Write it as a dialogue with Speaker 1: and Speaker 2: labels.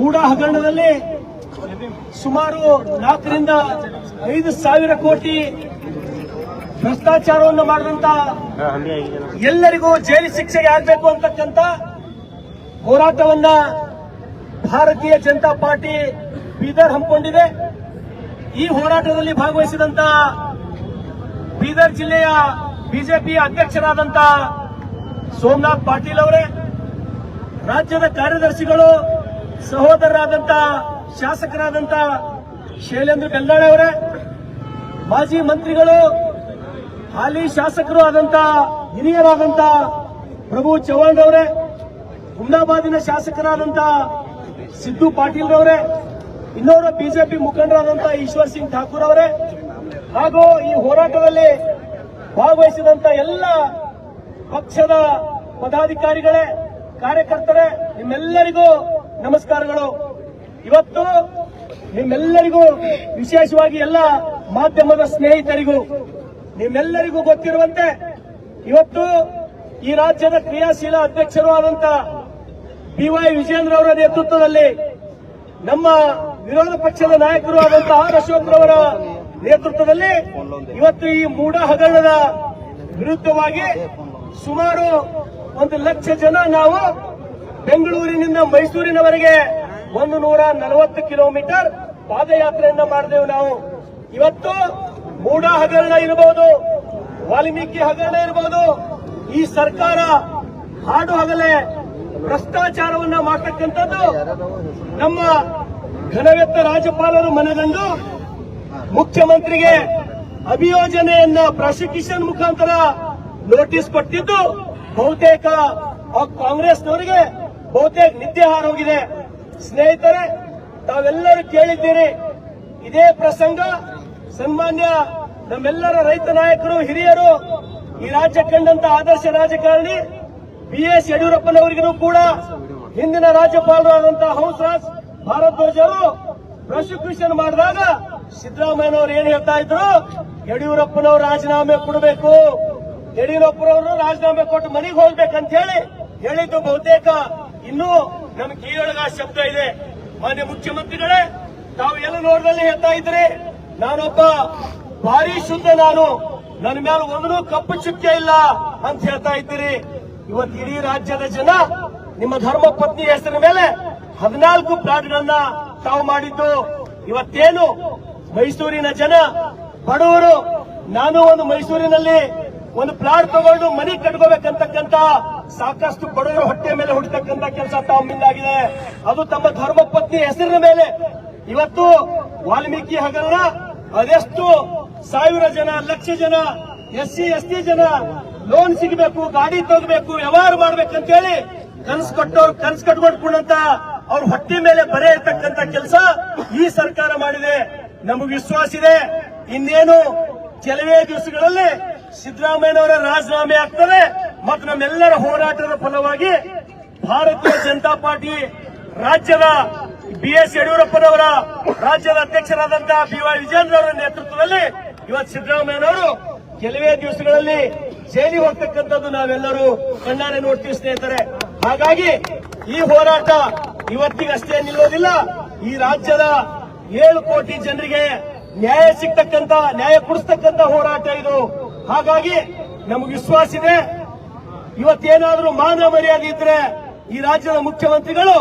Speaker 1: ಮೂಡ ಹಗರಣದಲ್ಲಿ ಸುಮಾರು ನಾಲ್ಕರಿಂದ ಐದು ಸಾವಿರ ಕೋಟಿ ಭ್ರಷ್ಟಾಚಾರವನ್ನು ಮಾಡಿದಂತ ಎಲ್ಲರಿಗೂ ಜೈಲು ಶಿಕ್ಷೆಗೆ ಆಗಬೇಕು ಅಂತಕ್ಕಂಥ ಹೋರಾಟವನ್ನ ಭಾರತೀಯ ಜನತಾ ಪಾರ್ಟಿ ಬೀದರ್ ಹಮ್ಮಿಕೊಂಡಿದೆ. ಈ ಹೋರಾಟದಲ್ಲಿ ಭಾಗವಹಿಸಿದಂತ ಬೀದರ್ ಜಿಲ್ಲೆಯ ಬಿಜೆಪಿ ಅಧ್ಯಕ್ಷರಾದಂತ ಸೋಮನಾಥ್ ಪಾಟೀಲ್ ಅವರೇ, ರಾಜ್ಯದ ಕಾರ್ಯದರ್ಶಿಗಳು ಸಹೋದರರಾದಂತ ಶಾಸಕರಾದಂತ ಶೈಲೇಂದ್ರ ಬೆಲ್ಲಾಳೆ ಅವರೇ, ಮಾಜಿ ಮಂತ್ರಿಗಳು, ಹಾಲಿ ಶಾಸಕರು ಆದಂತ ಹಿರಿಯರಾದಂತ ಪ್ರಭು ಚವ್ಹಾಣ್ ಅವರೇ ಹುಮ್ನಾಬಾದಿನ ಶಾಸಕರಾದಂತ ಸಿದ್ದು ಪಾಟೀಲ್ ಅವರೇ ಇನ್ನೋರ್ವ ಬಿಜೆಪಿ ಮುಖಂಡರಾದಂತ ಈಶ್ವರ್ ಸಿಂಗ್ ಠಾಕೂರ್ ಅವರೇ, ಹಾಗೂ ಈ ಹೋರಾಟದಲ್ಲಿ ಭಾಗವಹಿಸಿದಂತ ಎಲ್ಲ ಪಕ್ಷದ ಪದಾಧಿಕಾರಿಗಳೇ, ಕಾರ್ಯಕರ್ತರೇ, ನಿಮ್ಮೆಲ್ಲರಿಗೂ ನಮಸ್ಕಾರಗಳು. ಇವತ್ತು ನಿಮ್ಮೆಲ್ಲರಿಗೂ, ವಿಶೇಷವಾಗಿ ಎಲ್ಲ ಮಾಧ್ಯಮದ ಸ್ನೇಹಿತರಿಗೂ, ನಿಮ್ಮೆಲ್ಲರಿಗೂ ಗೊತ್ತಿರುವಂತೆ ಇವತ್ತು ಈ ರಾಜ್ಯದ ಕ್ರಿಯಾಶೀಲ ಅಧ್ಯಕ್ಷರು ಆದಂತ ಬಿ ವೈ ವಿಜೇಂದ್ರ ಅವರ ನೇತೃತ್ವದಲ್ಲಿ ನಮ್ಮ ವಿರೋಧ ಪಕ್ಷದ ನಾಯಕರು ಆದಂತ ಆರ್ ಅಶೋಕ್ರವರ ನೇತೃತ್ವದಲ್ಲಿ ಇವತ್ತು ಈ ಮೂಡ ಹಗರಣದ ವಿರುದ್ಧವಾಗಿ ಸುಮಾರು ಒಂದು ಲಕ್ಷ ಜನ ನಾವು ಬೆಂಗಳೂರಿನಿಂದ ಮೈಸೂರಿನವರೆಗೆ ಒಂದು ನೂರ ನಲವತ್ತು ಕಿಲೋಮೀಟರ್ ಪಾದಯಾತ್ರೆಯನ್ನ ಮಾಡಿದೆವು ನಾವು. ಇವತ್ತು ಮೂಡ ಹಗರಣ ಇರಬಹುದು ವಾಲ್ಮೀಕಿ ಹಗರಣ ಇರಬಹುದು ಈ ಸರ್ಕಾರ ಹಾಡು ಹಗಲೇ ಭ್ರಷ್ಟಾಚಾರವನ್ನ ಮಾಡತಕ್ಕಂಥದ್ದು ನಮ್ಮ ಘನವೆತ್ತ ರಾಜ್ಯಪಾಲರು ಮನಗಂಡು ಮುಖ್ಯಮಂತ್ರಿಗೆ ಅಭಿಯೋಜನೆಯನ್ನ ಪ್ರಾಸಿಕ್ಯೂಷನ್ ಮುಖಾಂತರ ನೋಟಿಸ್ ಕೊಟ್ಟಿದ್ದು ಬಹುತೇಕ ಕಾಂಗ್ರೆಸ್ನವರಿಗೆ ಬಹುತೇಕ ನಿದ್ದೆ ಹಾರೋಗಿದೆ ಸ್ನೇಹಿತರೆ, ತಾವೆಲ್ಲರೂ ಕೇಳಿದ್ದೀರಿ, ಇದೇ ಪ್ರಸಂಗ ಸನ್ಮಾನ್ಯ ನಮ್ಮೆಲ್ಲರ ರೈತ ನಾಯಕರು, ಹಿರಿಯರು, ಈ ರಾಜ್ಯ ಕಂಡಂತ ಆದರ್ಶ ರಾಜಕಾರಣಿ ಬಿ ಎಸ್ ಯಡಿಯೂರಪ್ಪನವರಿಗೂ ಕೂಡ ಹಿಂದಿನ ರಾಜ್ಯಪಾಲರಾದಂತಹ ಹಂಸರಾಜ್ ಭಾರದ್ವಾಜ್ ಅವರು ಪ್ರಾಸಿಕ್ಯೂಷನ್ ಮಾಡಿದಾಗ ಸಿದ್ದರಾಮಯ್ಯನವರು ಏನ್ ಹೇಳ್ತಾ ಇದ್ರು? ಯಡಿಯೂರಪ್ಪನವರು ರಾಜೀನಾಮೆ ಕೊಡಬೇಕು. ಯಡಿಯೂರಪ್ಪನವರು ರಾಜೀನಾಮೆ ಕೊಟ್ಟು ಮನೆಗೆ ಹೋಗ್ಬೇಕಂತ ಹೇಳಿ ಹೇಳಿದ್ದು ಬಹುತೇಕ ಇನ್ನೂ ನಮ್ಗೆ ಕೀಳಗ ಶಬ್ದ ಇದೆ. ಮಾನ್ಯ ಮುಖ್ಯಮಂತ್ರಿಗಳೇ, ತಾವು ಎಲ್ಲ ನೋಡದಲ್ಲಿ ಹೇಳ್ತಾ ಇದ್ರಿ ನಾನೊಬ್ಬ ಭಾರಿ ಶುದ್ಧ ನಾನು. ನನ್ನ ಮೇಲೆ ಒಂದೂ ಕಪ್ಪು ಚುಕ್ಕೆ ಇಲ್ಲ ಅಂತ ಹೇಳ್ತಾ ಇದ್ದೀರಿ. ಇವತ್ತು ಇಡೀ ರಾಜ್ಯದ ಜನ ನಿಮ್ಮ ಧರ್ಮ ಪತ್ನಿ ಹೆಸರಿನ ಮೇಲೆ ಹದಿನಾಲ್ಕು ಪ್ಲಾಟ್ಗಳನ್ನ ತಾವು ಮಾಡಿದ್ದು. ಇವತ್ತೇನು ಮೈಸೂರಿನ ಜನ, ಬಡವರು, ನಾನು ಒಂದು ಮೈಸೂರಿನಲ್ಲಿ ಒಂದು ಪ್ಲಾಟ್ ತಗೊಂಡು ಮನೆ ಕಟ್ಕೋಬೇಕಂತಕ್ಕಂತ ಸಾಕಷ್ಟು ಬಡವರ ಹೊಟ್ಟೆ ಮೇಲೆ ಹೊಡಿತಕ್ಕಂತ ಕೆಲಸ ತಮ್ಮಿಂದಾಗಿದೆ ಅದು ತಮ್ಮ ಧರ್ಮ ಪತ್ನಿ ಹೆಸರಿನ ಮೇಲೆ. ಇವತ್ತು ವಾಲ್ಮೀಕಿ ಹಗರಣ, ಅದೆಷ್ಟು ಸಾವಿರ ಜನ, ಲಕ್ಷ ಜನ, ಎಸ್ ಸಿ, ಎಸ್ ಟಿ ಜನ ಲೋನ್ ಸಿಗಬೇಕು, ಗಾಡಿ ತಗೋಬೇಕು, ವ್ಯವಹಾರ ಮಾಡ್ಬೇಕಂತ ಹೇಳಿ ಕನ್ಸು ಕೊಟ್ಟವ್ರು ಕನ್ಸು ಕಟ್ಕೊಂಡ್ಕೊಂಡಂತ ಅವ್ರ ಹೊಟ್ಟೆ ಮೇಲೆ ಬರೆ ಇರ್ತಕ್ಕಂತ ಕೆಲಸ ಈ ಸರ್ಕಾರ ಮಾಡಿದೆ. ನಮಗೆ ವಿಶ್ವಾಸ ಇದೆ. ಇನ್ನೇನು ಕೆಲವೇ ದಿವಸಗಳಲ್ಲಿ ಸಿದ್ದರಾಮಯ್ಯನವರ ರಾಜೀನಾಮೆ ಆಗ್ತದೆ. ಮತ್ತು ನಮ್ಮೆಲ್ಲರ ಹೋರಾಟದ ಫಲವಾಗಿ ಭಾರತೀಯ ಜನತಾ ಪಾರ್ಟಿ ರಾಜ್ಯದ ಬಿ ಎಸ್ ಯಡಿಯೂರಪ್ಪನವರ ರಾಜ್ಯದ ಅಧ್ಯಕ್ಷರಾದಂತಹ ಬಿ ವೈ ವಿಜೇಂದ್ರ ಅವರ ನೇತೃತ್ವದಲ್ಲಿ ಇವತ್ತು ಸಿದ್ದರಾಮಯ್ಯನವರು ಕೆಲವೇ ದಿವಸಗಳಲ್ಲಿ ಜೈಲಿ ಹೋಗ್ತಕ್ಕಂಥದ್ದು ನಾವೆಲ್ಲರೂ ಕಣ್ಣಾರೆ ನೋಡ್ತೀವಿ ಸ್ನೇಹಿತರೆ. ಹಾಗಾಗಿ ಈ ಹೋರಾಟ ಇವತ್ತಿಗಷ್ಟೇ ನಿಲ್ಲೋದಿಲ್ಲ ಈ ರಾಜ್ಯದ ಏಳು ಕೋಟಿ ಜನರಿಗೆ ನ್ಯಾಯ ಸಿಗ್ತಕ್ಕಂಥ, ನ್ಯಾಯ ಕೊಡಿಸ್ತಕ್ಕಂತ ಹೋರಾಟ ಇದು. ಹಾಗಾಗಿ ನಮಗೆ ವಿಶ್ವಾಸ ಇದೆ. ಇವತ್ತೇನಾದ್ರೂ ಮಾನ ಮರ್ಯಾದೆ ಇದ್ರೆ ಈ ರಾಜ್ಯದ ಮುಖ್ಯಮಂತ್ರಿಗಳು